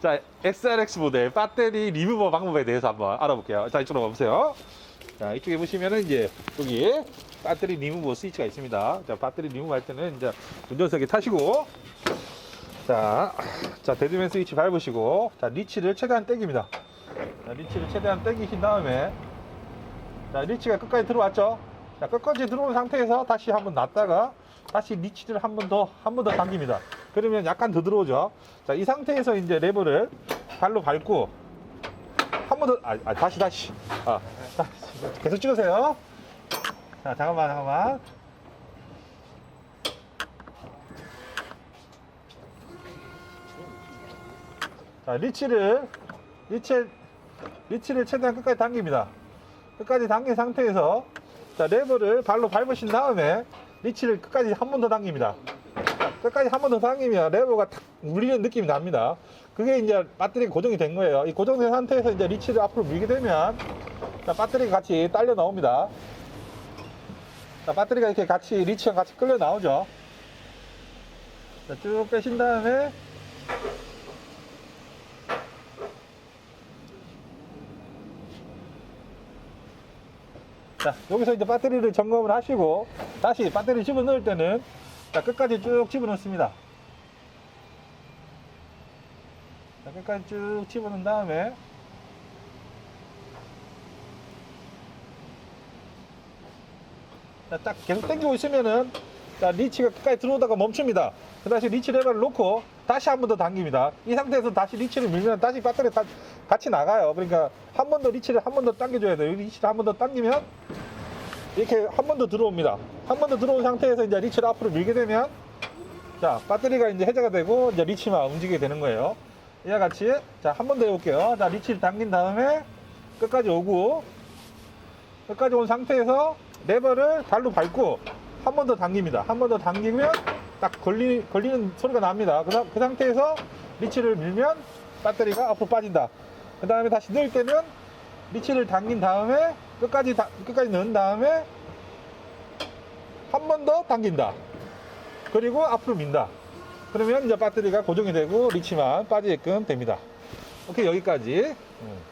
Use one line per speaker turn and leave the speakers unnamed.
자, XRX 모델 배터리 리무버 방법에 대해서 한번 알아볼게요. 자, 이쪽으로 와보세요. 자, 이쪽에 보시면은 이제 여기 배터리 리무버 스위치가 있습니다. 자, 배터리 리무버 할 때는 이제 운전석에 타시고 자, 자, 데드맨 스위치 밟으시고 자, 리치를 최대한 당깁니다. 자, 리치를 최대한 당기신 다음에 자, 리치가 끝까지 들어왔죠? 자, 끝까지 들어온 상태에서 다시 한번 놨다가 다시 리치를 한 번 더, 한 번 더 당깁니다. 그러면 약간 더 들어오죠? 자, 이 상태에서 이제 레버를 발로 밟고 한 번 더, 아, 아, 다시, 다시. 아, 자, 계속 찍으세요. 자, 잠깐만, 잠깐만. 자, 리치를, 리치, 리치를 최대한 끝까지 당깁니다. 끝까지 당긴 상태에서 자, 레버를 발로 밟으신 다음에 리치를 끝까지 한 번 더 당깁니다. 자, 끝까지 한 번 더 당기면 레버가 탁 물리는 느낌이 납니다. 그게 이제 배터리가 고정이 된 거예요. 이 고정된 상태에서 이제 리치를 앞으로 밀게 되면 자, 배터리가 같이 딸려 나옵니다. 자, 배터리가 이렇게 같이 리치랑 같이 끌려 나오죠. 자, 쭉 빼신 다음에 자, 여기서 이제 배터리를 점검을 하시고 다시 배터리 집어넣을 때는 자, 끝까지 쭉 집어넣습니다. 자, 끝까지 쭉 집어넣은 다음에 자, 딱 계속 당기고 있으면은 자, 리치가 끝까지 들어오다가 멈춥니다. 그 다시 리치 레버를 놓고 다시 한 번 더 당깁니다. 이 상태에서 다시 리치를 밀면 다시 배터리 다 같이 나가요. 그러니까 한 번 더 리치를 한 번 더 당겨줘야 돼요. 리치를 한 번 더 당기면 이렇게 한 번 더 들어옵니다. 한 번 더 들어온 상태에서 이제 리치를 앞으로 밀게 되면 자 배터리가 이제 해제가 되고 이제 리치만 움직이게 되는 거예요. 이와 같이 자 한 번 더 해볼게요. 자 리치를 당긴 다음에 끝까지 오고 끝까지 온 상태에서 레버를 발로 밟고 한 번 더 당깁니다. 한 번 더 당기면 딱 걸리, 걸리는 소리가 납니다. 그, 상- 그 상태에서 리치를 밀면 배터리가 앞으로 빠진다. 그 다음에 다시 넣을 때는 리치를 당긴 다음에 끝까지 다- 끝까지 넣은 다음에 한 번 더 당긴다. 그리고 앞으로 민다. 그러면 이제 배터리가 고정이 되고 리치만 빠지게끔 됩니다. 오케이 여기까지. 음.